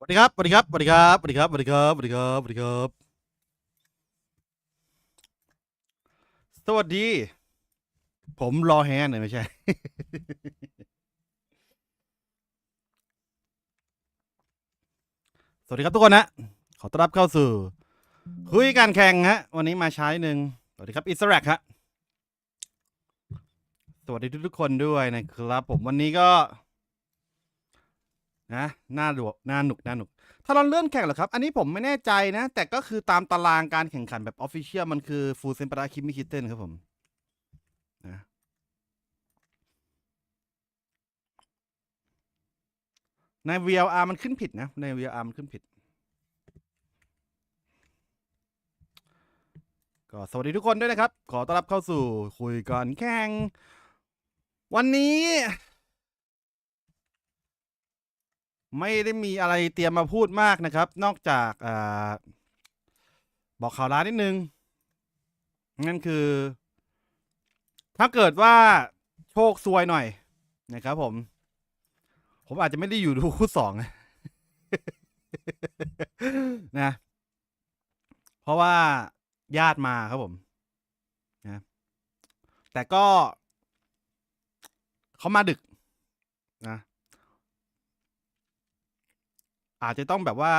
สวัสดีครับสวัสดีครับสวัสดีครับสวัสดีครับสวัสดีครับสวัสดีครับสวัสดีครับ สวัสดี ผมรอแฮนเลยไม่ใช่ สวัสดีครับทุกคนนะ ขอต้อนรับเข้าสู่ คุยการแข่งฮะ วันนี้มาใช้หนึ่งสวัสดีครับอิสระฮะสวัสดีทุกๆคนด้วยนะครับ ผมวันนี้ก็ นะน่าดูน่าหนุกน่าหนุกถ้าเราเลื่อนแข่งเหรอครับ อันนี้ผมไม่แน่ใจนะ แต่ก็คือตามตารางการแข่งขันแบบออฟฟิเชียลมันคือฟูลเซนปราคิมิคิเทนครับผมนะใน VLR มันขึ้นผิดนะ ใน VLR มันขึ้นผิด ก็สวัสดีทุกคนด้วยนะครับ ขอต้อนรับเข้าสู่คุยก่อนแข่ง วันนี้ ไม่ได้มีอะไรเตรียมมาพูดมากนะครับ นอกจากอบอกข่าวร้ายนิดนึง นั่นคือ ถ้าเกิดว่าโชคซวยหน่อยนะครับผม ผมอาจจะไม่ได้อยู่ดูคู่สองนะ เพราะว่าญาติมาครับผมนะแต่ก็เขามาดึกนะ อาจจะต้องแบบว่า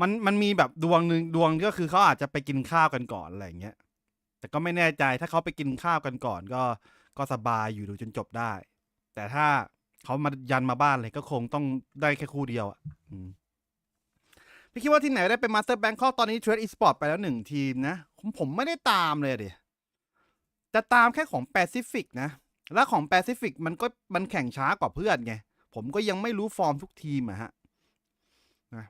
มันมันมีแบบดวงหนึ่งดวงก็คือเขาอาจจะไปกินข้าวกันก่อนอะไรอย่างเงี้ยแต่ก็ไม่แน่ใจถ้าเขาไปกินข้าวกันก่อน ก็ก็สบายอยู่ดูจนจบได้ แต่ถ้าเขามายันมาบ้านเลยก็คงต้องได้แค่คู่เดียวอะพี่คิดว่าที่ไหนได้เป็นมาสเตอร์แบงคอกตอนนี้เทรดอีสปอร์ตไปแล้วหนึ่งทีมนะผมผมไม่ได้ตามเลยเดียจะตามแค่ของแปซิฟิกนะ แล้วของแปซิฟิกมันก็มันแข่งช้ากว่าเพื่อนไง ผมก็ยังไม่รู้ฟอร์มทุกทีมอะฮะนะ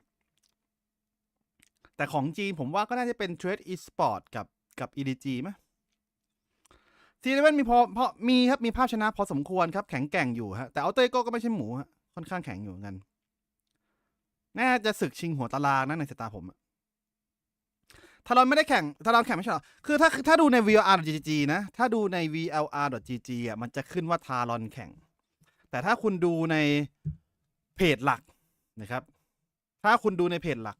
แต่ของจีนผมว่าก็น่าจะเป็น Trade Esport กับกับ EDG ไหมทีเลเวนมีพอพอมีครับ มีภาพชนะพอสมควรครับ แข็งแกร่งอยู่ฮะแต่เอาเตโก้ก็ไม่ใช่หมูฮะค่อนข้างแข็งอยู่เหมือนกัน น่าจะศึกชิงหัวตารางนะในสายตาผมอะถ้าเราไม่ได้แข่งถ้าเราแข่งไม่ใช่หรอคือถ้าถ้าดูใน VLR.gg นะ ถ้าดูใน VLR.gg อะมันจะขึ้นว่าทารอนแข่ง แต่ถ้าคุณดูในเพจหลักนะครับ ถ้าคุณดูในเพจหลัก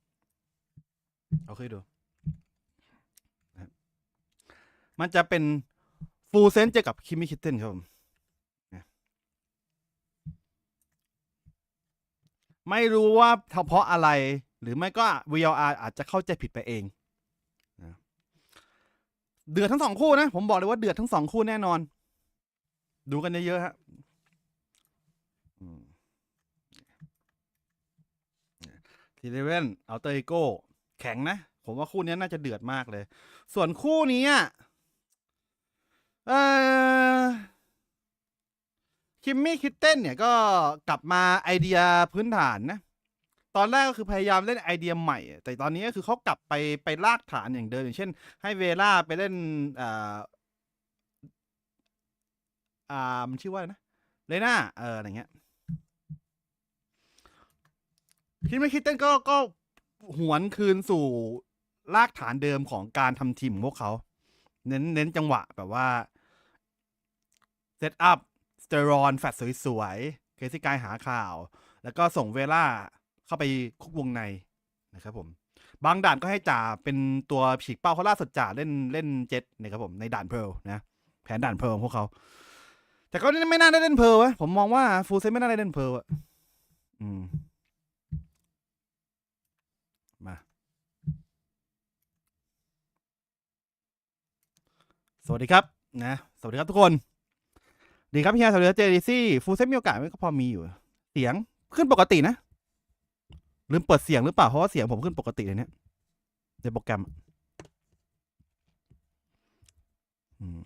เอาเคยดู มันจะเป็นฟูลเซนเจอกับคิมิคิเทนครับผมไม่รู้ว่าเพราะอะไร หรือไม่ก็ VLR อาจจะเข้าใจผิดไปเองนะเดือดทั้งสองคู่นะ ผมบอกเลยว่าเดือดทั้งสองคู่แน่นอน ดูกันเยอะๆฮะ ทีเลเว่นเอาเตอร์โก้แข็งนะ ผมว่าคู่นี้น่าจะเดือดมากเลย ส่วนคู่นี้อะเออคิมมี่คิตเต้นเนี่ยก็กลับมาไอเดียพื้นฐานนะ ตอนแรกก็คือพยายามเล่นไอเดียใหม่ แต่ตอนนี้ก็คือเขากลับไปไปลากฐานอย่างเดิมอย่างเช่น ให้เวล่าไปเล่นอ่าอ่ามันชื่อว่าอะไรนะเลน่าเอออะไรเงี้ย คิดไม่คิดเต้นก็ก็หวนคืนสู่รากฐานเดิมของการทำทีมของพวกเขา เน้นเน้นจังหวะแบบว่าเซตอัพสเตอรอนแฟตสวยๆ เคซี่กายหาข่าว แล้วก็ส่งเวล่าเข้าไปคุกวงในนะครับผม บางด่านก็ให้จ่าเป็นตัวฉีกเป้าเขาล่าสุดจ่าเล่นเล่นเจ็ตนะครับผมในด่านเพลนะ แผนด่านเพลของพวกเขา แต่ก็ไม่น่าได้เล่นเพลวะผมมองว่าฟูลเซไม่น่าได้เล่นเพลอะอืม สวัสดีครับนะสวัสดีครับทุกคน ดีครับพี่ฮาสวัสดีครับเจดีซี่ฟูลเซตมีโอกาสไหมก็พอมีอยู่ เสียงขึ้นปกตินะลืมเปิดเสียงหรือเปล่าเพราะว่าเสียงผมขึ้นปกติเลยเนี่ยในโปรแกรมอืม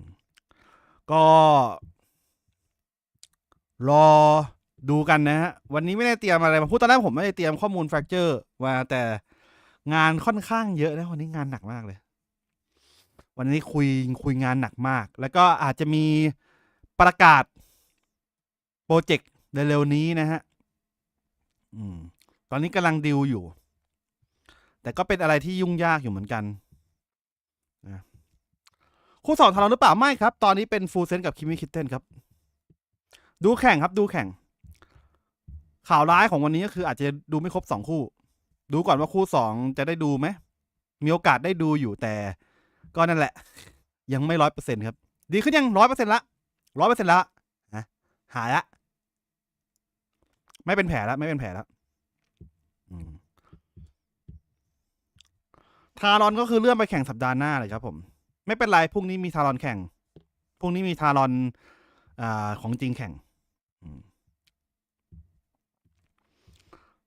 ก็ รอดูกันนะฮะ วันนี้ไม่ได้เตรียมอะไรมาพูดตอนแรกผมไม่ได้เตรียมข้อมูลแฟกเจอร์มาแต่งานค่อนข้างเยอะนะวันนี้งานหนักมากเลย วันนี้คุยคุยงานหนักมาก แล้วก็อาจจะมีประกาศโปรเจกต์เร็วๆนี้นะฮะอืม ตอนนี้กำลังดิวอยู่ แต่ก็เป็นอะไรที่ยุ่งยากอยู่เหมือนกันนะคู่สองทาเราะหรือเปล่าไม่ครับ ตอนนี้เป็นฟูลเซนกับคิมิคิเทนครับ ดูแข่งครับ ดูแข่ง ข่าวร้ายของวันนี้ก็คืออาจจะดูไม่ครบสองคู่ ดูก่อนว่าคู่สองจะได้ดูไหมมีโอกาสได้ดูอยู่แต่ ก็นั่นแหละ ยังไม่ร้อยเปอร์เซ็นครับ ดีขึ้นยังร้อยเปอร์เซ็นละร้อยเปอร์เซ็นละนะหายละ ไม่เป็นแผลแล้วไม่เป็นแผลแล้วทารอนก็คือเลื่อนไปแข่งสัปดาห์หน้าเลยครับ ผม ไม่เป็นไรพรุ่งนี้มีทารอนแข่งพรุ่งนี้มีทารอนอของจริงแข่ง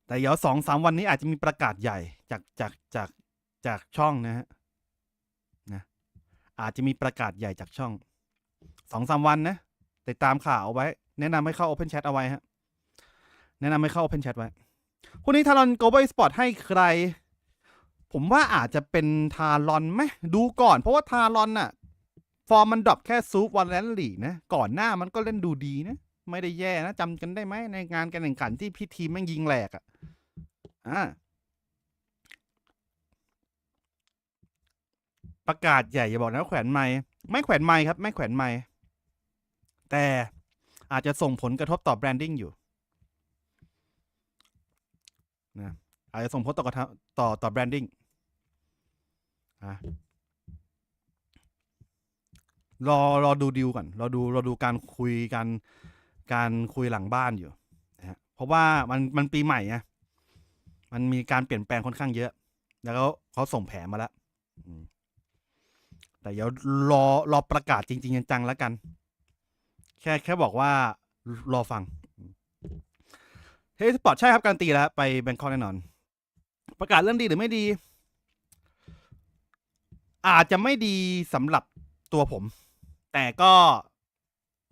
แต่เดี๋ยวสองสามวันนี้อาจจะมีประกาศใหญ่จากจากจากจากช่องนะฮะ อาจจะมีประกาศใหญ่จากช่องสองสามวันนะติดตามข่าวเอาไว้ แนะนำให้เข้า Open Chat เอาไว้ฮะแนะนำให้เข้า Open Chat ไว้พรุ่งนี้ทารอน Global Sport ให้ใคร ผมว่าอาจจะเป็นทารอนไหมดูก่อน เพราะว่าทารอนน่ะ ฟอร์มมันดรอปแค่ซูปวันแลนลีนะ ก่อนหน้ามันก็เล่นดูดีนะ ไม่ได้แย่นะจำกันได้ไหมในงานการแข่งขันที่พี่ทีมแม่งยิงแหลกอะ่ะอ่า ประกาศใหญ่อย่าบอกนะว่าแขวนไม้ไม่แขวนไม้ครับ ไม่แขวนไม้แต่อาจจะส่งผลกระทบต่อแบรนดิ้งอยู่นะอาจจะส่งผลต่อกระต่อต่อแบรนดิ้งอะรอรอดูดิวก่อนรอดูรอดูการคุยการการคุยหลังบ้านอยู่นะฮะเพราะว่ามันมันปีใหม่ไงมันมีการเปลี่ยนแปลงค่อนข้างเยอะ แล้วเขาส่งแผนมาแล้ว แต่เดี๋ยวรอรอประกาศจริง ๆ จังๆแล้วกัน แค่แค่บอกว่ารอฟังเฮ้ยสปอร์ตใช่ครับการนตีแล้ว ไปแบงคอกแน่นอน ประกาศเรื่องดีหรือไม่ดี อาจจะไม่ดีสำหรับตัวผม แต่ก็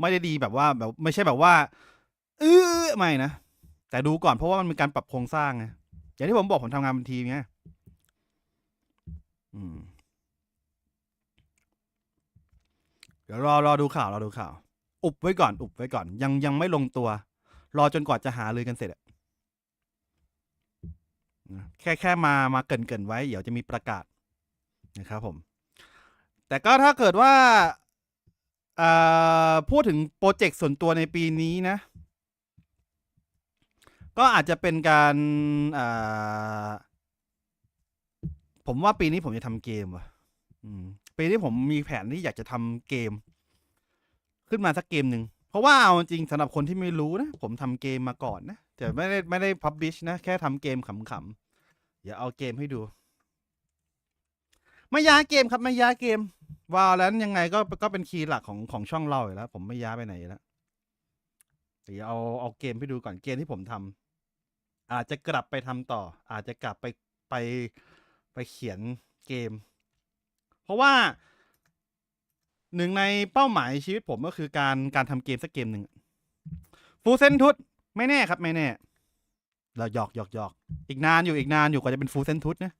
ไม่ได้ดีแบบว่าแบบ ไม่ใช่แบบว่าเออไม่นะ แต่ดูก่อนเพราะว่ามันมีการปรับโครงสร้างไงอย่างที่ผมบอกผมทำงานเป็นทีมไงอืม เดี๋ยวรอรอดูข่าวรอดูข่าว อุบไว้ก่อน อุบไว้ก่อน ยังยังไม่ลงตัว รอจนกว่าจะหาเลยกันเสร็จอะแค่แค่มามาเกินเกินไว้ เดี๋ยวจะมีประกาศนะครับผม แต่ก็ถ้าเกิดว่าพูดถึงโปรเจกต์ส่วนตัวในปีนี้นะ ก็อาจจะเป็นการผมว่าปีนี้ผมจะทำเกมว่ะ ปีนี้ผมมีแผนที่อยากจะทำเกม ขึ้นมาสักเกมหนึ่ง เพราะว่าเอาจริงสำหรับคนที่ไม่รู้นะ ผมทำเกมมาก่อนนะ แต่ไม่ได้ไม่ได้พับบิชนะ แค่ทำเกมขำๆเดี๋ยวเอาเกมให้ดู ไม่ย้าเกมครับ ไม่ย้าเกมวาแล้วยังไงก็ก็เป็นคีย์หลักของของช่องเราอยู่แล้ว ผมไม่ย้าไปไหนแล้วเดี๋ยวเอาเอาเกมให้ดูก่อนเกมที่ผมทำอาจจะกลับไปทำต่อ อาจจะกลับไปไปไปเขียนเกม เพราะว่าหนึ่งในเป้าหมายชีวิตผมก็คือการการทำเกมสักเกมหนึ่งฟูเซนทุตไม่แน่ครับ ไม่แน่เราหยอกหยอกหยอกอีกนานอยู่อีกนานอยู่กว่าจะเป็นฟูเซนทุตนะ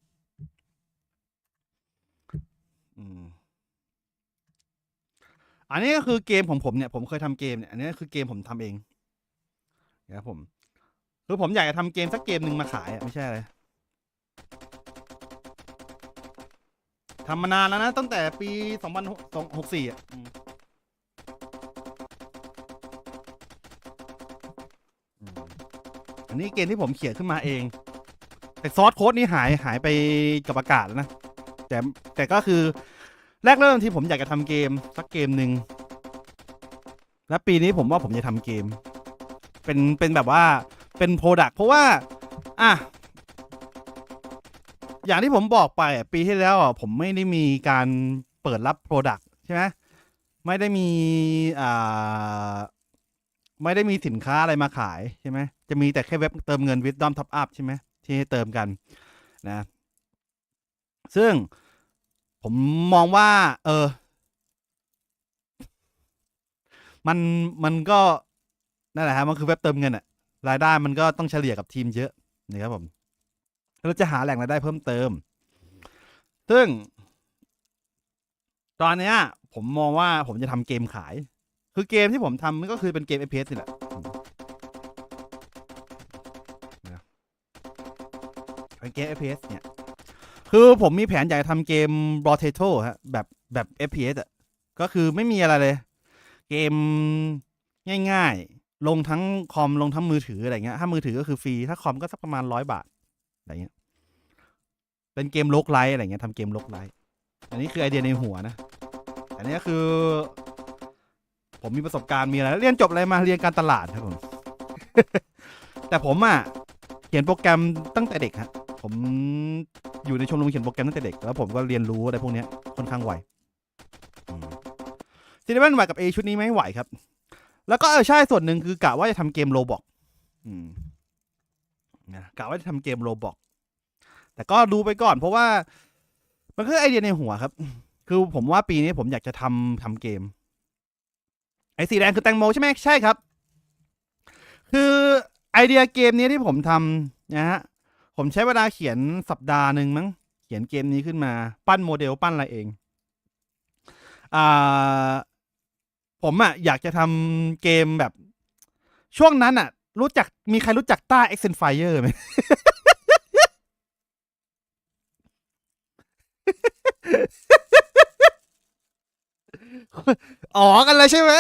อันนี้ก็คือเกมของผมเนี่ย ผมเคยทำเกมเนี่ยอันนี้คือเกมผมทำเองนะครับผมคือผมอยากจะทำเกมสักเกมหนึ่งมาขายอะไม่ใช่อะไทำมานานแล้วนะ ตั้งแต่ปีสองพันหกสี่อะอืมอันนี้เกมที่ผมเขียนขึ้นมาเอง แต่ซอสโค้ดนี่หายหายไปกับอากาศแล้วนะ แต่แต่ก็คือแรกเริ่มที่ผมอยากจะทำเกม สักเกมหนึ่ง และปีนี้ผมว่าผมจะทำเกม เป็นเป็นแบบว่าเป็นโปรดักเพราะว่า อะ อย่างที่ผมบอกไปปีที่แล้วอะผมไม่ได้มีการเปิดรับโปรดักใช่ไหมไม่ได้มีอ่าไม่ได้มีสินค้าอะไรมาขายใช่ไหมจะมีแต่แค่เว็บเติมเงิน Wisdom Top Up ใช่ไหมที่ให้เติมกันนะ ซึ่งผมมองว่า เออ มันมันก็นั่นแหละฮะมันคือเว็บเติมเงินอะรายได้มันก็ต้องเฉลี่ยกับทีมเยอะนะครับผม เราจะหาแหล่งรายได้เพิ่มเติม ซึ่ง ตอนเนี้ย ผมมองว่าผมจะทำเกมขาย คือเกมที่ผมทำมันก็คือเป็นเกม FPS นี่แหละเป็นเกม FPS เนี่ย คือผมมีแผนอยากทำเกม r o t a t o ฮะ แบบแบบ FPS อะ ก็คือไม่มีอะไรเลย เกมง่ายๆ ลงทั้งคอมลงทั้งมือถืออะไรเงี้ย ถ้ามือถือก็คือฟรี ถ้าคอมก็สักประมาณร้อยบาท อะไรเงี้ย เป็นเกมโลกไลท์อะไรเงี้ยทำเกมโลกไลท์อันนี้คือไอเดียในหัวนะอันนี้คือ ผมมีประสบการณ์มีอะไรเรียนจบอะไรมาเรียนการตลาดครับผมแต่ผมอะเขียนโปรแกรมตั้งแต่เด็กฮะผมอยู่ในชมรมเขียนโปรแกรมตั้งแต่เด็กแล้วผมก็เรียนรู้อะไรพวกนี้ค่อนข้างไวซีรีส์ไหวกับเอชุดนี้ไหม่ไหวครับ แล้วก็เออใช่ส่วนหนึ่งคือกะว่าจะทำเกมโรบอกนะกะว่าจะทำเกมโรบอก แต่ก็ดูไปก่อนเพราะว่า มันคือไอเดียในหัวครับ คือผมว่าปีนี้ผมอยากจะทำทำเกม ไอสีแดงคือแตงโมใช่ไหมใช่ครับ คือไอเดียเกมนี้ที่ผมทำนะฮะผมใช้เวลาเขียนสัปดาห์หนึ่งมั้งเขียนเกมนี้ขึ้นมา ปั้นโมเดลปั้นอะไรเองอ่าผมอะอยากจะทำเกมแบบ ช่วงนั้นอะรู้จักมีใครรู้จักต้า e x e n Fire ไหม อ๋อกันเลยใช่ไหม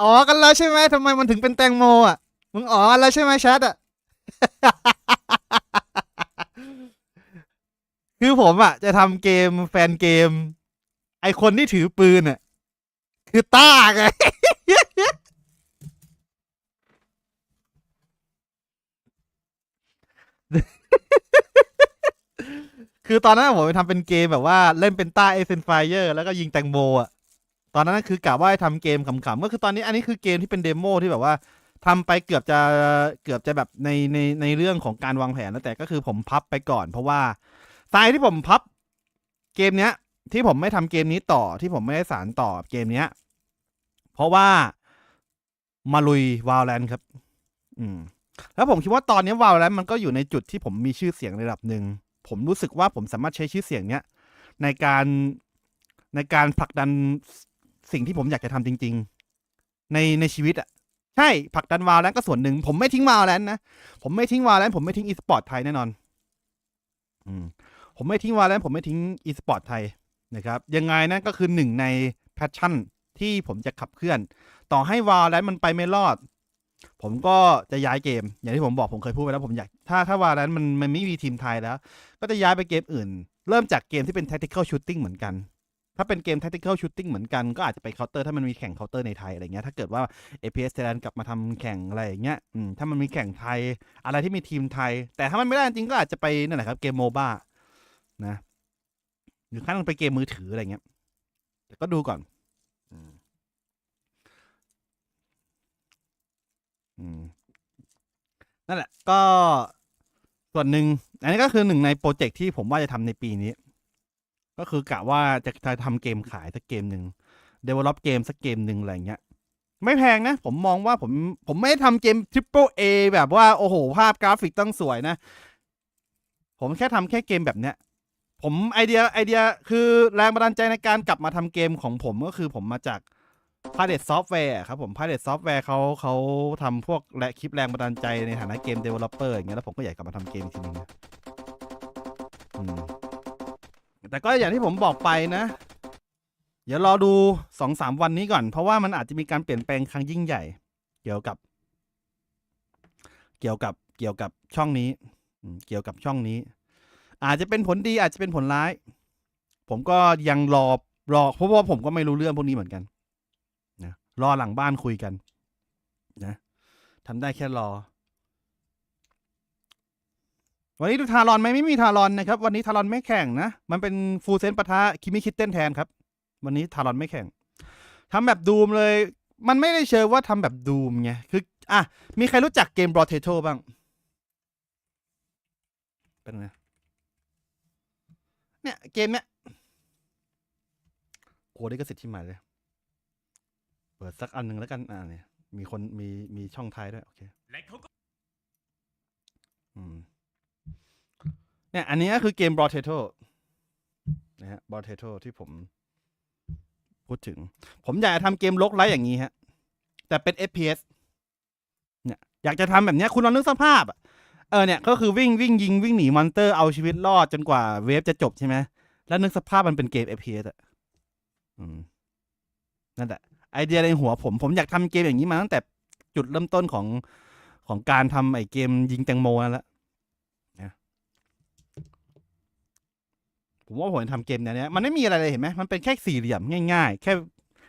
อ๋อกันแล้วใช่ไหมทำไมมันถึงเป็นแตงโมอะ มึงอ๋อกันแล้วใช่ไหมแชทอะ คือผมอะ จะทำเกมแฟนเกม ไอคนที่ถือปืนอะ คือต้าไง คือตอนนั้นผมไปทำเป็นเกมแบบว่าเล่นเป็นต้าเอเซนไฟเออร์แล้วก็ยิงแตงโมอะ ตอนนั้นคือกะว่าจะทำเกมขำๆก็คือตอนนี้อันนี้คือเกมที่เป็นเดโมที่แบบว่าทำไปเกือบจะเกือบจะแบบในในในเรื่องของการวางแผนแล้วแต่ก็คือผมพับไปก่อน เพราะว่าสายที่ผมพับเกมเนี้ย ที่ผมไม่ทำเกมนี้ต่อที่ผมไม่ได้สารต่อเกมเนี้ย เพราะว่ามาลุยวาลแลนครับ อืม แล้วผมคิดว่าตอนนี้วาลแลนมันก็อยู่ในจุดที่ผมมีชื่อเสียงระดับหนึ่ง ผมรู้สึกว่าผมสามารถใช้ชื่อเสียงเนี้ยในการในการผลักดันสิ่งที่ผมอยากจะทำจริง ๆ ในในชีวิตอะใช่ผลักดันวาลแลนก็ส่วนหนึ่ง ผมไม่ทิ้งวาลแลนนะผมไม่ทิ้งวาลแลนผมไม่ทิ้งอีสปอร์ตไทยแน่นอน อืม ผมไม่ทิ้งวาลแลนผมไม่ทิ้งอีสปอร์ตไทยนะครับ ยังไงนั่นก็คือหนึ่งในแพชชั่นที่ผมจะขับเคลื่อน ต่อให้วาลแลนมันไปไม่รอด ผมก็จะย้ายเกม อย่างที่ผมบอกผมเคยพูดไปแล้วผมอยาก ถ้าถ้าวาลแลนมันมันไม่มีทีมไทยแล้ว ก็จะย้ายไปเกมอื่น เริ่มจากเกมที่เป็น tactical shooting เหมือนกัน ถ้าเป็นเกม tactical shooting เหมือนกันก็อาจจะไปเคาน์เตอร์ถ้ามันมีแข่งเคาน์เตอร์ในไทยอะไรเงี้ยถ้าเกิดว่า APS Thailand กลับมาทำแข่งอะไรอย่างเงี้ยอืมถ้ามันมีแข่งไทย อะไรที่มีทีมไทย แต่ถ้ามันไม่ได้จริงก็อาจจะไปนั่นแหละครับเกมโมบ้านะหรือขั้นไปเกมมือถืออะไรเงี้ยแต่ก็ดูก่อน อืมอืม นั่นแหละ ก็ส่วนหนึ่งอันนี้ก็คือหนึ่งในโปรเจกต์ที่ผมว่าจะทำในปีนี้ ก็คือกะว่าจะจะทำเกมขายสักเกมหนึ่ง develop เกมสักเกมหนึ่งอะไรเงี้ย ไม่แพงนะ ผมมองว่าผมผมไม่ได้ทำเกม triple A แบบว่า โอ้โห ภาพกราฟิกต้องสวยนะ ผมแค่ทำแค่เกมแบบเนี้ย ผมไอเดียไอเดียคือแรงบันดาลใจในการกลับมาทำเกมของผมก็คือผมมาจาก Pilot Software ครับผม Pilot Software เขาเขาทำพวกและคลิปแรงบันดาลใจในฐานะเกม developer อย่างเงี้ยแล้วผมก็อยากกลับมาทำเกมอีกทีนึงนะอืมแต่ก็อย่างที่ผมบอกไปนะ เดี๋ยวรอดูสองสามวันนี้ก่อน เพราะว่ามันอาจจะมีการเปลี่ยนแปลงครั้งยิ่งใหญ่ เกี่ยวกับ เกี่ยวกับเกี่ยวกับช่องนี้เกี่ยวกับช่องนี้ อาจจะเป็นผลดีอาจจะเป็นผลร้าย ผมก็ยังรอรอเพราะว่าผมก็ไม่รู้เรื่องพวกนี้เหมือนกัน รอหลังบ้านคุยกันนะทำได้แค่รอ วันนี้ดูทารอนไหมไม่มีทารอนนะครับ วันนี้ทารอนไม่แข่งนะ มันเป็นฟูลเซนปะทะคิมิคิดเต้นแทนครับ วันนี้ทารอนไม่แข่งทำแบบดูมเลย มันไม่ได้เชิงว่าทำแบบดูมไงคืออะมีใครรู้จักเกมบรอเทโ o บ้างเป็นไงเนี่ย เกมเนี้ยโอ้ได้ก็เสิทธิ์ที่หม่เลย เปิดสักอันหนึ่งแล้วกัน อ่าเนี่ย มีคนมีมีช่องท้ายด้วย โอเค และเขาก็อืม เนี่ย อันนี้ก็คือเกม b r o t a t o นะฮะ b r o t a t o ที่ผม พูดถึง ผมอยากจะทำเกมลกไลท์อย่างนี้ฮะ แต่เป็น FPS เนี่ย อยากจะทำแบบเนี้ยคุณลองนึกสภาพอะเออเนี่ยก็คือวิ่งวิ่งยิงวิ่งหนีมอนเตอร์เอาชีวิตรอดจนกว่าเวฟจะจบใช่ไหม แล้วนึกสภาพมันเป็นเกม FPS อะ อืม นั่นแหละ ไอเดียในหัวผม ผมอยากทำเกมอย่างนี้มาตั้งแต่จุดเริ่มต้นของของการทำไอเกมยิงแตงโมนั่นแหละนะผมว่าผมทำเกมเนี้ยมันไม่มีอะไรเลยเห็นไหมมันเป็นแค่สี่เหลี่ยมง่ายๆ แค่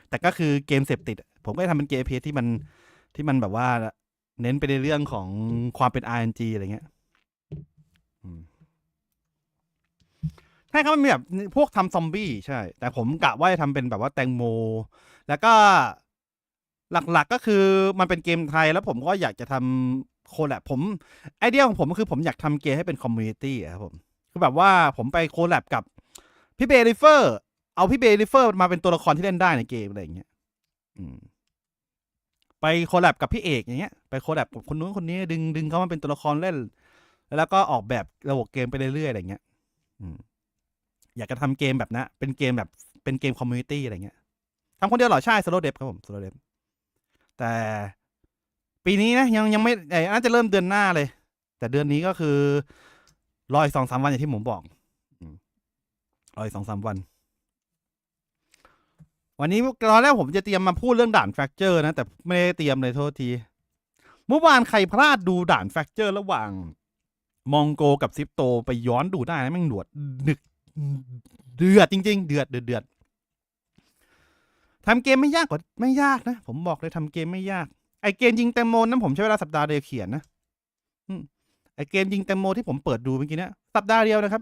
แต่ก็คือเกมเสพติด ผมก็ทำเป็นเกมเพจที่มันที่มันแบบว่า เน้นไปในเรื่องของความเป็น RNG อะไรเงี้ยใช่ครับมันมีแบบพวกทำซอมบี้ใช่ แต่ผมกะว่าจะทำเป็นแบบว่าแตงโม แล้วก็หลักๆก็คือมันเป็นเกมไทยแล้วผมก็อยากจะทำโคแลบผมไอเดียของผมก็คือผมอยากทำเกมให้เป็นคอมมูนิตี้ครับผมคือแบบว่าผมไปโคแลบกับพี่เบริเฟอร์เอาพี่เบริเฟอร์มาเป็นตัวละครที่เล่นได้ในเกมอะไรอย่างเงี้ยไปโคแลบกับพี่เอกอย่างเงี้ยไปโคแลบกับคนนู้นคนนี้ดึงดึงเขามาเป็นตัวละครเล่น แล้วก็ออกแบบระบบเกมไปเรื่อยๆอะไรเงี้ยอืมอยากจะทำเกมแบบนะเป็นเกมแบบเป็นเกมคอมมูนิตี้อะไรเงี้ย ทำคนเดียวเหรอ ใช่สโลเดฟครับผมสโลเดฟแต่ปีนี้นะ ยังยังไม่ไอ้น่าจะเริ่มเดือนหน้าเลย แต่เดือนนี้ก็คือรออีกสองสามวันอย่างที่ผมบอกรออีกสองสามวัน วันนี้ตอนแรกผมจะเตรียมมาพูดเรื่องด่านแฟกเจอร์นะ แต่ไม่ได้เตรียมเลยโทษที เมื่อวานใครพลาดดูด่านแฟกเจอร์ระหว่าง มองโกกับซิปโตไปย้อนดูได้นะแม่งหนวดดึก เดือดจริง ๆ เดือดเดือดเดือด ทำเกมไม่ยากกว่าไม่ยากนะ ผมบอกเลยทำเกมไม่ยาก ไอเกมยิงแตงโมนั้นผมใช้เวลาสัปดาห์เดียวเขียนนะอไอเกมยิงแตงโมที่ผมเปิดดูเมื่อกี้นี้สัปดาห์เดียวนะครับ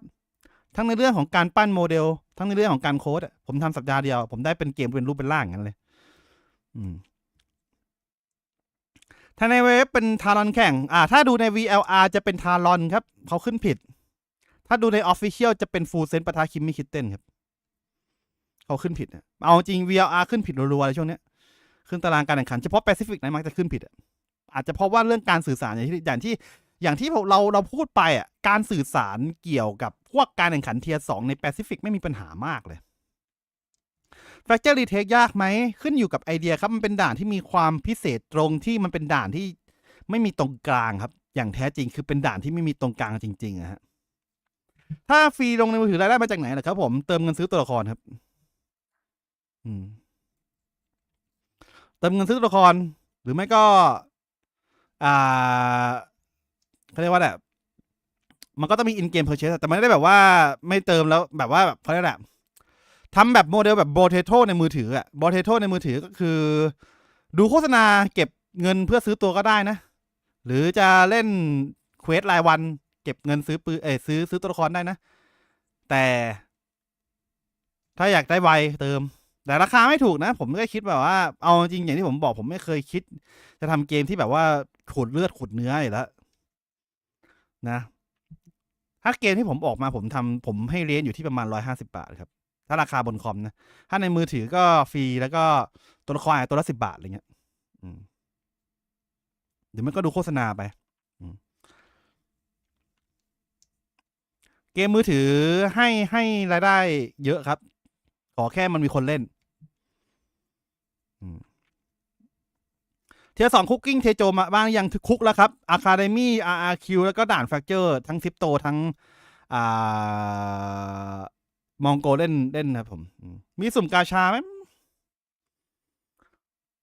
ทั้งในเรื่องของการปั้นโมเดล ทั้งในเรื่องของการโค้ดผมทำสัปดาห์เดียว ผมได้เป็นเกมเป็นรูปเป็นร่างอย่างนั้นเลย อืมถ้าในเว็บเป็นทารอนแข่ง อ่า ถ้าดูใน VLR จะเป็นทารอนครับ เขาขึ้นผิด ถ้าดูใน Official จะเป็นฟูลเซนปะทาคิมมิคิเตนครับ เขาขึ้นผิดนะเอาจริง VLR ขึ้นผิดรัวๆเลยช่วงเนี้ยขึ้นตารางการแข่งขันเฉพาะแปซิฟิกนะมักจะขึ้นผิดอะอาจจะเพราะว่าเรื่องการสื่อสารอย่างที่อย่างที่อย่างที่เราเราพูดไปอะการสื่อสารเกี่ยวกับพวกการแข่งขันเทียร์สองในแปซิฟิกไม่มีปัญหามากเลยแฟกเจอรีเทคยากไหมขึ้นอยู่กับไอเดียครับ มันเป็นด่านที่มีความพิเศษตรงที่มันเป็นด่านที่ไม่มีตรงกลางครับ อย่างแท้จริงคือเป็นด่านที่ไม่มีตรงกลางจริงๆอะฮะถ้าฟรีลงในมือถือรายได้มาจากไหนล่ะครับผมเติมเงินซื้อตัวละครครับ เติมเงินซื้อตัวละคร หรือไม่ก็ อ่าเขาเรียกว่าแบบมันก็ต้องมีอินเกมเพอร์เชสแต่มันไม่ได้แบบว่าไม่เติมแล้วแบบว่าแบบเขาเรียกแบบทำแบบโมเดลแบบโบเทโตในมือถืออะโบเทโตในมือถือก็คือ ดูโฆษณาเก็บเงินเพื่อซื้อตัวก็ได้นะ หรือจะเล่นเควสรายวัน เก็บเงินซื้อปืนเอซื้อซื้อตัวละครได้นะ แต่ ถ้าอยากได้ไวเติม แต่ราคาไม่ถูกนะ ผมก็คิดแบบว่า เอาจริงอย่างที่ผมบอกผมไม่เคยคิด จะทำเกมที่แบบว่าขุดเลือดขุดเนื้ออยู่แล้วนะ ถ้าเกมที่ผมออกมาผมทำผมให้เรนอยู่ที่ประมาณร้อยห้าสิบาทครับ ถ้าราคาบนคอมนะ ถ้าในมือถือก็ฟรีแล้วก็ตัวละครตัวละสิบาทอะไรเงี้ยอืมหรือมันก็ดูโฆษณาไปเกมมือถือให้ให้รายได้เยอะครับ ขอแค่มันมีคนเล่น อืม เทียสองคุกกิ้งเทโจมาบ้างยังคุกแล้วครับอะคาเดมี่อาร์อาร์คิวแล้วก็ด่านแฟกเจอร์ทั้งซิปโตทั้งอ่ามองโกเล่นเล่นนะครับผม มีสุ่มกาชาไหม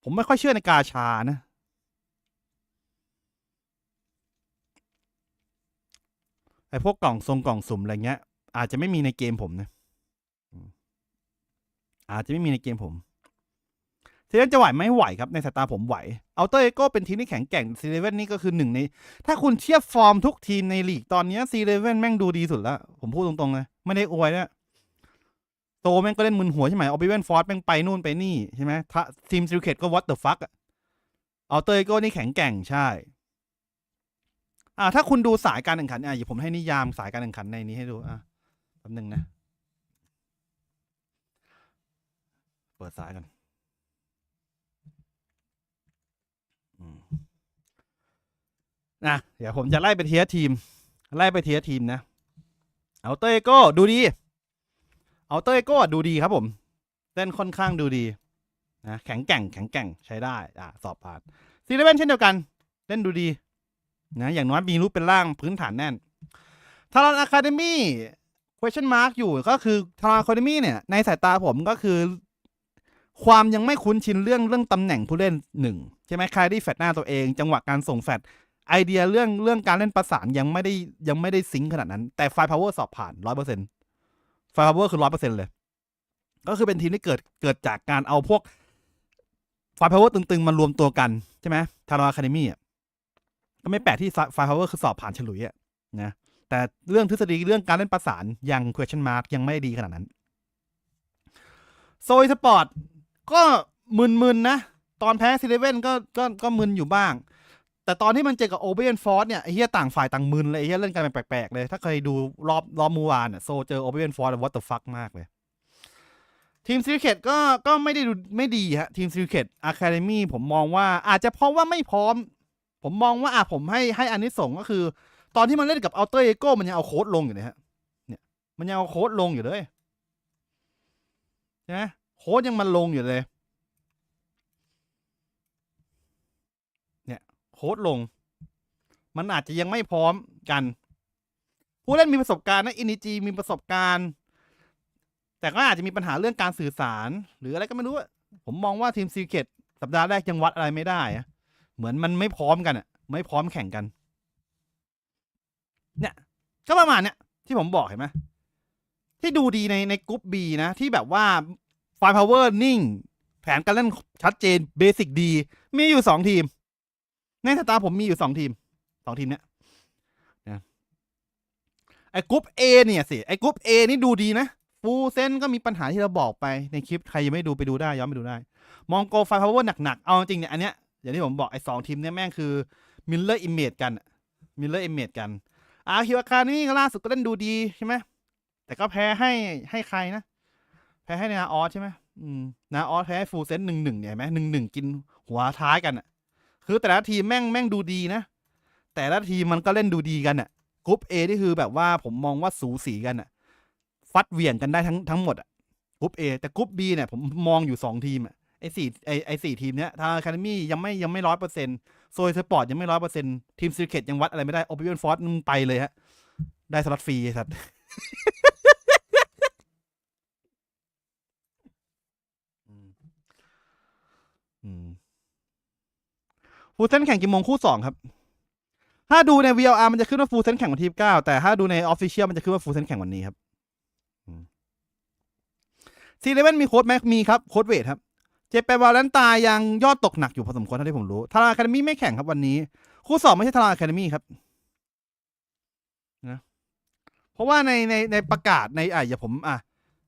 ผมไม่ค่อยเชื่อในกาชานะ ไอพวกกล่องทรงกล่องสุ่มอะไรเงี้ย อาจจะไม่มีในเกมผมนะอาจจะไม่มีในเกมผม ซีเรนจะไหวไหมไหวครับในสายตาผมไหวเอาเตอร์เอโก้เป็นทีมที่แข็งแกร่งซีเรเว่นนี่ก็คือหนึ่งใน ถ้าคุณเทียบฟอร์มทุกทีมในลีกตอนนี้ซีเรเว่นแม่งดูดีสุดแล้ว ผมพูดตรงๆเลยไม่ได้อวยนะโตแม่งก็เล่นมึนหัวใช่ไหมออบิเวนฟอร์ดแม่งไปนู่นไปนี่ใช่ไหมถ้าทีมซิลเคตก็วัตเตอร์ฟักอะเอาเตอร์เอโก้นี่แข็งแกร่งใช่อ่าถ้าคุณดูสายการแข่งขันอะผมให้นิยามสายการแข่งขันในนี้ให้ดูอะแป๊บหนึงนะ เปิดสายกันอืม นะเดี๋ยวผมจะไล่ไปเทียทีม ไล่ไปเทียทีมนะ เอาเตอร์เอโก้ดูดี เอาเตอร์เอโก้ดูดีครับผมเต้นค่อนข้างดูดีนะแข็งแกร่งแข็งแกร่งใช้ได้อ่าสอบผ่านซีเรเวนเช่นเดียวกัน เล่นดูดีนะอย่างน้อยมีรูปเป็นร่างพื้นฐานแน่นทารอนอะคาเดมี่ question mark อยู่ก็คือทารอนอะคาเดมี่เนี่ย ในสายตาผมก็คือ ความยังไม่คุ้นชินเรื่องเรื่องตำแหน่งผู้เล่นหนึ่งใช่ไหมใครได้แฟดหน้าตัวเอง จังหวะการส่งแฟด ไอเดียเรื่องเรื่องการเล่นประสานยังไม่ได้ยังไม่ได้ซิงขนาดนั้น แต่ไฟพาวเวอร์สอบผ่านร้อยเปอร์เซ็นต์ไฟพาวเวอร์คือร้อยเปอร์เซ็นต์เลย ก็คือเป็นทีมที่เกิดเกิดจากการเอาพวกไฟพาวเวอร์ตึงๆมารวมตัวกันใช่ไหมทาราคาเดมี่อะก็ไม่แปลกที่ไฟพาวเวอร์คือสอบผ่านฉลุยอะนะแต่เรื่องทฤษฎีเรื่องการเล่นประสานยัง question mark ยังไม่ดีขนาดนั้นโซยสปอร์ตก็มึนๆนะ ตอนแพ้ซีเรเว่นก็ก็ก็มึนอยู่บ้าง แต่ตอนที่มันเจอกับโอเบียนฟอร์สเนี่ยไอ้เหี้ยต่างฝ่ายต่างมึนเลยไอ้เหี้ยเล่นกันแปลกๆเลย ถ้าเคยดูรอบรอบมื่อวานอะโซเจอโอเบียนฟอร์สวอตเตอร์ฟักมากเลย ทีมซิลิเคตก็ก็ไม่ได้ดูไม่ดีฮะ ทีมซิลิเคตอะคาเดมี่ผมมองว่าอาจจะเพราะว่าไม่พร้อม ผมมองว่าอะผมให้ให้อันนี้ส่งก็คือ ตอนที่มันเล่นกับอัลเตอร์เอโก้มันยังเอาโค้ดลงอยู่เลยฮะเนี่ยมันยังเอาโค้ดลงอยู่เลยใช่ไหมโค้ดยังมันลงอยู่เลย เนี่ย โค้ดลง มันอาจจะยังไม่พร้อมกัน ผู้เล่นมีประสบการณ์นะอินิจีมีประสบการณ์ แต่ก็อาจจะมีปัญหาเรื่องการสื่อสาร หรืออะไรก็ไม่รู้ ผมมองว่าทีมซีเกตสัปดาห์แรกยังวัดอะไรไม่ได้อะเหมือนมันไม่พร้อมกันอะไม่พร้อมแข่งกัน เนี่ย ก็ประมาณเนี้ยที่ผมบอกเห็นไหมที่ดูดีในในกรุ๊ปบีนะ ที่แบบว่าไฟพาวเวอร์นิ่ง แผนการเล่นชัดเจนเบสิกดี มีอยู่สองทีม ในสายตาผมมีอยู่สองทีมสองทีมเนี้ยนะไอ้กรุ๊ปเอเนี่ยสิไอ้กรุ๊ปเอนี่ดูดีนะฟูเซนก็มีปัญหาที่เราบอกไปในคลิป ใครยังไม่ดูไปดูได้ย้อนไปดูได้ มองโกไฟพาวเวอร์หนักๆ เอาจริงเนี่ย อันเนี้ยอย่างที่ผมบอกไอ้สองทีมเนี่ยแม่งคือมิลเลอร์อิมเมจกันมิลเลอร์อิมเมจกันอาคิวอาคานี่ก็ล่าสุดก็เล่นดูดีใช่ไหมแต่ก็แพ้ให้ให้ใครนะ แพ้ให้นาออสใช่ไหมอืมนาออสแพ้ฟูเซนหนึ่งหนึ่งเนี่ยไหมหนึ่งหนึ่งกินหัวท้ายกันอะ คือแต่ละทีมแม่งแม่งดูดีนะ แต่ละทีมมันก็เล่นดูดีกันอะกรุ๊ปเอนี่คือแบบว่าผมมองว่าสูสีกันอะฟัดเหวี่ยงกันได้ทั้งทั้งหมดอะกรุ๊ปเอแต่กรุ๊ปบีเนี่ยผมมองอยู่สองทีมอะไอ้สี่ไอ้ไอ้สี่ทีมเนี้ยทางอะคาเดมี่ยังไม่ยังไม่ร้อยเปอร์เซ็นต์โซยสปอร์ตยังไม่ร้อยเปอร์เซ็นต์ทีมซิลเคตยังวัดอะไรไม่ได้โอเปเ n นฟอร์สไปเลยฮะได้สล็อตฟรีไอ้สัตว์ อืมอืม ฟูลเซนแข่งกี่โมงคู่สองครับ ถ้าดูใน VLR มันจะขึ้นว่าฟูลเซนแข่งวันที่เก้าแต่ถ้าดูในออฟฟิเชียลมันจะขึ้นว่าฟูลเซนแข่งวันนี้ครับซีเลเว่นมีโค้ดไหมมีครับโค้ดเวทครับเจเปวาเลนตายังยอดตกหนักอยู่พอสมควรเท่าที่ผมรู้ทาราแคดมี่ไม่แข่งครับวันนี้ คู่สองไม่ใช่ทาราแคดมี่ครับนะเพราะว่าในในในประกาศในอะอย่าผมอะ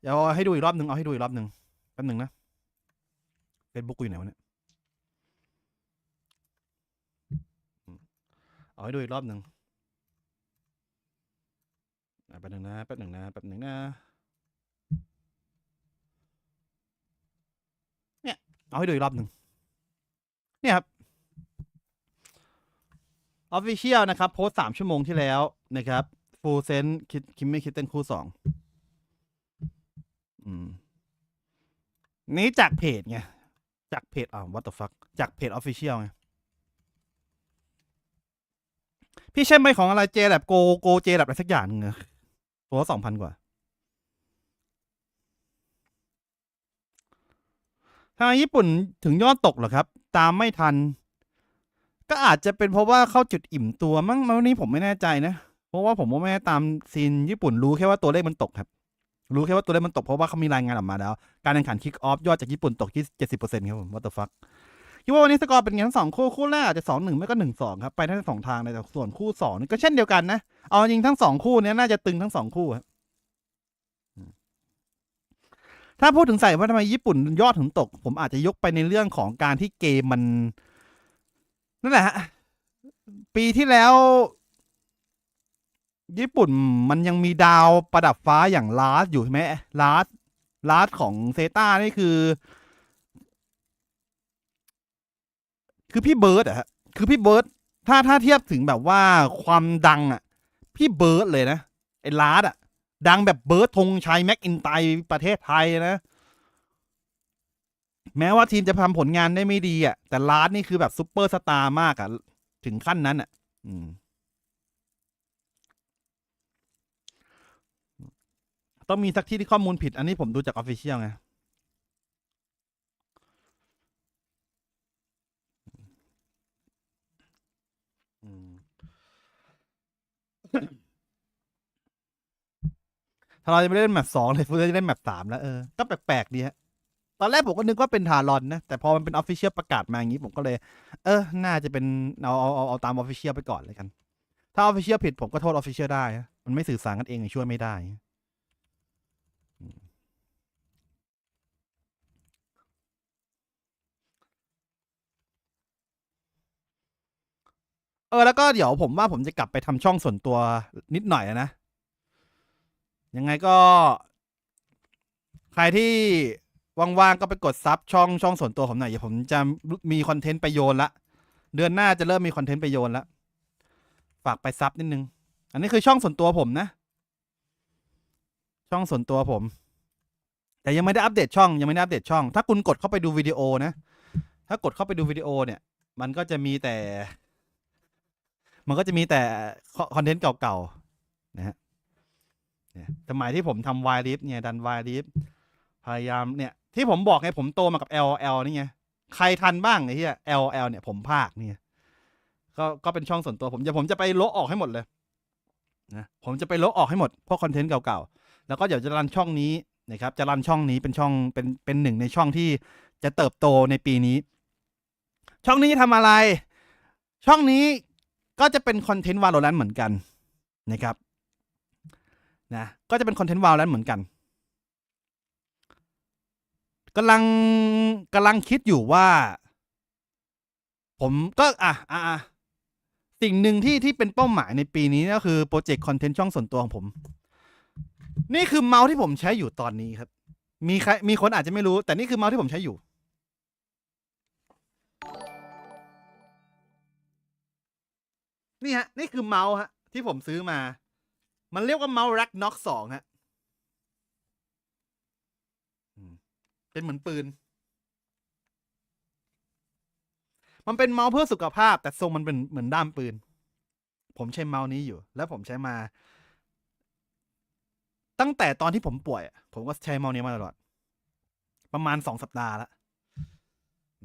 เดี๋ยวเอาให้ดูอีกรอบหนึ่งเอาให้ดูอีกรอบหนึ่งแป๊บหนึ่งนะเฟซบุ๊กกูอยู่ไหนวะเนี่ยอืม เอาให้ดูอีกรอบหนึ่งแป๊บหนึ่งนะแป๊บหนึ่งนะแป๊บหนึ่งนะเนี่ยเอาให้ดูอีกรอบหนึ่งเนี่ยครับออฟฟิเชียลนะครับ โพสสามชั่วโมงที่แล้วนะครับฟูลเซนคิดคิดไม่คิดเต้นคู่สองอืมนี้จากเพจไง จากเพจอ่า what the fuck จากเพจออฟฟิเชียลไง พี่ใช่ไหมของอะไรเจแลบโกโกเจแลบอะไรสักอย่างหนึงอะตัวสองพันกว่าทางญี่ปุ่นถึงยอดตกเหรอครับ ตามไม่ทัน ก็อาจจะเป็นเพราะว่าเข้าจุดอิ่มตัวมั้งวันนี้ผมไม่แน่ใจนะ เพราะว่าผมไม่ได้ตามซีนญี่ปุ่นรู้แค่ว่าตัวเลขมันตกครับ รู้แค่ว่าตัวเลขมันตกเพราะว่าเขามีรายงานออกมาแล้ว การแข่งขันคิกออฟยอดจากญี่ปุ่นตกที่เจ็ดสิบเปอร์เซ็นต์ครับผม what the fuck คิดว่าวันนี้สกอร์เป็นไงทั้งสองคู่คู่แรกอาจจะสองหนึ่งไม่ก็หนึ่งสองครับไปทั้งสองทางเลยแต่ส่วนคู่สองนี่ก็เช่นเดียวกันนะเอาจริงทั้งสองคู่เนี้ยน่าจะตึงทั้งสองคู่ครับถ้าพูดถึงใส่ว่าทำไมญี่ปุ่นยอดถึงตก ผมอาจจะยกไปในเรื่องของการที่เกมมันนั่นแหละฮะปีที่แล้ว ญี่ปุ่นมันยังมีดาวประดับฟ้าอย่างลาสอยู่ใช่ไหมลาสลาสของเซตานี่คือ คือพี่เบิร์ดอะฮะคือพี่เบิร์ดถ้าถ้าเทียบถึงแบบว่าความดังอะพี่เบิร์ดเลยนะไอ้ลาสอะดังแบบเบิร์ดธงชัยแม็กอินไตประเทศไทยนะ แม้ว่าทีมจะทำผลงานได้ไม่ดีอะแต่ลาสนี่คือแบบซุปเปอร์สตาร์มากอะถึงขั้นนั้นอะอืมต้องมีสักที่ที่ข้อมูลผิด อันนี้ผมดูจากออฟฟิเชียลไง ถ้าเราจะไม่ได้เล่นแมปสองเลยฟูจะเล่นแมปสามแล้วเออก็แปลกๆดีฮะตอนแรกผมก็นึกว่าเป็นทารอนนะ แต่พอมันเป็นออฟฟิเชียลประกาศมาอย่างนี้ผมก็เลย เออ น่าจะเป็นเอาเอาเอาเอาตามออฟฟิเชียลไปก่อนเลยกัน ถ้าออฟฟิเชียลผิดผมก็โทษออฟฟิเชียลได้ มันไม่สื่อสารกันเองช่วยไม่ได้ เออแล้วก็เดี๋ยวผมว่าผมจะกลับไปทำช่องส่วนตัวนิดหน่อยนะ ยังไงก็ ใครที่ว่างๆก็ไปกดซับช่องช่องส่วนตัวผมหน่อยเดี๋ยวผมจะมีคอนเทนต์ไปโยนละ เดือนหน้าจะเริ่มมีคอนเทนต์ไปโยนละฝากไปซับนิดนึง อันนี้คือช่องส่วนตัวผมนะ ช่องส่วนตัวผม แต่ยังไม่ได้อัปเดตช่องยังไม่ได้อัปเดตช่อง ถ้าคุณกดเข้าไปดูวิดีโอนะ ถ้ากดเข้าไปดูวิดีโอเนี่ย มันก็จะมีแต่ มันก็จะมีแต่คอนเทนต์เก่าๆนะฮะสมัยที่ผมทำวายลิฟเนี่ยดันวายลิฟพยายามเนี่ยที่ผมบอกไงผมโตมากับ LL นี่ไงใครทันบ้างไอ้ที่ LL เนี่ยผมภาคเนี่ยก็ก็เป็นช่องส่วนตัวผมจะผมจะไปลบออกให้หมดเลยนะผมจะไปลบออกให้หมดพวกคอนเทนต์เก่าๆ แล้วก็เดี๋ยวจะรันช่องนี้นะครับ จะรันช่องนี้เป็นช่องเป็นเป็นหนึ่งในช่องที่จะเติบโตในปีนี้ ช่องนี้จะทำอะไร ช่องนี้ ก็จะเป็นคอนเทนต์วาโลแรนเหมือนกันนะครับนะก็จะเป็นคอนเทนต์วาโลแรนเหมือนกันกำลังกำลังคิดอยู่ว่า ผมก็อะอะอะสิ่งหนึ่งที่ที่เป็นเป้าหมายในปีนี้ก็คือโปรเจกต์คอนเทนต์ช่องส่วนตัวของผม นี่คือเมาส์ที่ผมใช้อยู่ตอนนี้ครับ มีใครมีคนอาจจะไม่รู้ แต่นี่คือเมาส์ที่ผมใช้อยู่ นี่ฮะ นี่คือเมาส์ฮะ ที่ผมซื้อมา มันเรียกว่าเมาส์รักน็อกสองฮะเป็นเหมือนปืน มันเป็นเมาส์เพื่อสุขภาพ แต่ทรงมันเป็นเหมือนด้ามปืน ผมใช้เมาส์นี้อยู่ แล้วผมใช้มา ตั้งแต่ตอนที่ผมป่วย ผมก็ใช้เมาส์นี้มาตลอด ประมาณสองสัปดาห์ละ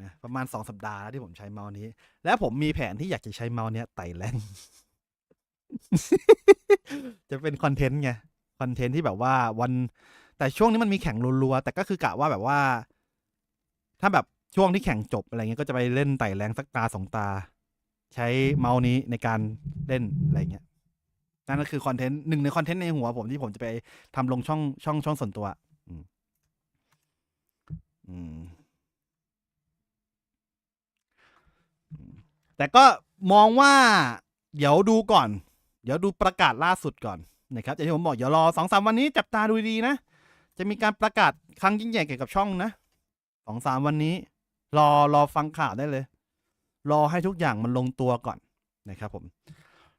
นะประมาณสองสัปดาห์ที่ผมใช้เมาส์นี้ แล้วผมมีแผนที่อยากจะใช้เมาส์เนี้ยไต่แรงจะเป็นคอนเทนต์ไงคอนเทนต์ที่แบบว่าวันแต่ช่วงนี้มันมีแข่งรัวๆแต่ก็คือกะว่าแบบว่า ถ้าแบบช่วงที่แข่งจบอะไรเงี้ยก็จะไปเล่นไต่แรงสักตาสองตา ใช้เมาส์นี้ในการเล่นอะไรเงี้ยนั่นก็คือคอนเทนต์หนึ่งในคอนเทนต์ในหัวผมที่ผมจะไปทำลงช่องช่องช่องส่วนตัว อืม อืม แต่ก็มองว่าเดี๋ยวดูก่อน เดี๋ยวดูประกาศล่าสุดก่อนนะครับอย่างที่ผมบอกเดี๋ยวรอสองสามวันนี้จับตาดูดีนะ จะมีการประกาศครั้งยิ่งใหญ่เกี่ยวกับช่องนะสองสามวันนี้ รอรอฟังข่าวได้เลย รอให้ทุกอย่างมันลงตัวก่อนนะครับผม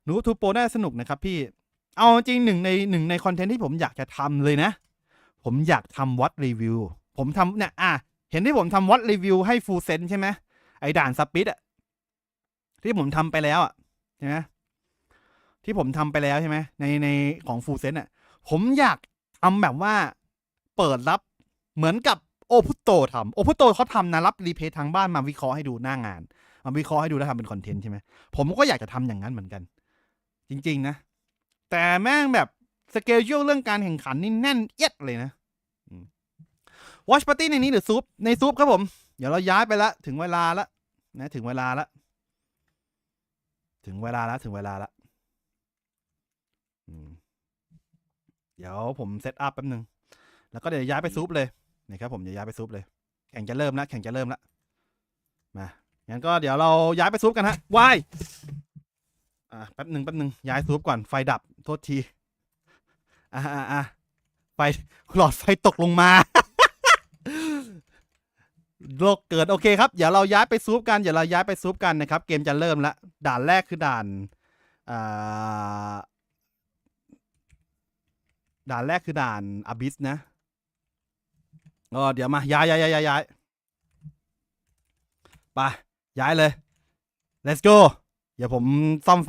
หนูทูโปน่าสนุกนะครับพี่เอาจริงหนึ่งในหนึ่งในคอนเทนต์ที่ผมอยากจะทำเลยนะ ผมอยากทำวัดรีวิว ผมทำเนี่ยอะเห็นที่ผมทำวัดรีวิวให้ฟูลเซนใช่ไหมไอ้ด่านสปิดอะ ที่ผมทำไปแล้วอะใช่ไหมที่ผมทำไปแล้วใช่ไหมในในของฟูลเซนอะ ผมอยากทำแบบว่าเปิดรับเหมือนกับโอพุโตทำโอพุโตเขาทำนะรับรีเพย์ทางบ้านมาวิเคราะห์ให้ดูหน้างาน มาวิเคราะห์ให้ดูแล้วทำเป็นคอนเทนต์ใช่ไหมผมก็อยากจะทำอย่างนั้นเหมือนกัน จริง ๆ นะ แต่แม่งแบบสเกลเรื่องการแข่งขันนี่แน่นเอียดเลยนะวอชปาร์ตี้ในนี้หรือซูปในซูปครับผม เดี๋ยวเราย้ายไปละ ถึงเวลาละนะถึงเวลาละ ถึงเวลาและถึงเวลาละเดี๋ยวผมเซตอัพแป๊บนึง แล้วก็เดี๋ยวย้ายไปซูปเลยนะครับผมเดี๋ยวย้ายไปซูปเลย แข่งจะเริ่มละแข่งจะเริ่มละมางั้นก็เดี๋ยวเราย้ายไปซูปกันฮะวายอะแป๊บหนึ่งแป๊บหนึ่งย้ายซูปก่อนไฟดับโทษที อะอะอะไฟหลอดไฟตกลงมา โลกเกิดโอเคครับ เดี๋ยวเราย้ายไปซูปกันเดี๋ยวเราย้ายไปซูปกันนะครับ เกมจะเริ่มละด่านแรกคือด่านอ่าด่านแรกคือด่านอบิสนะเออเดี๋ยวมาย้ายย้ายย้ายย้ายย้ายไปย้ายเลย let's go เดี๋ยวผมซ่อมไฟ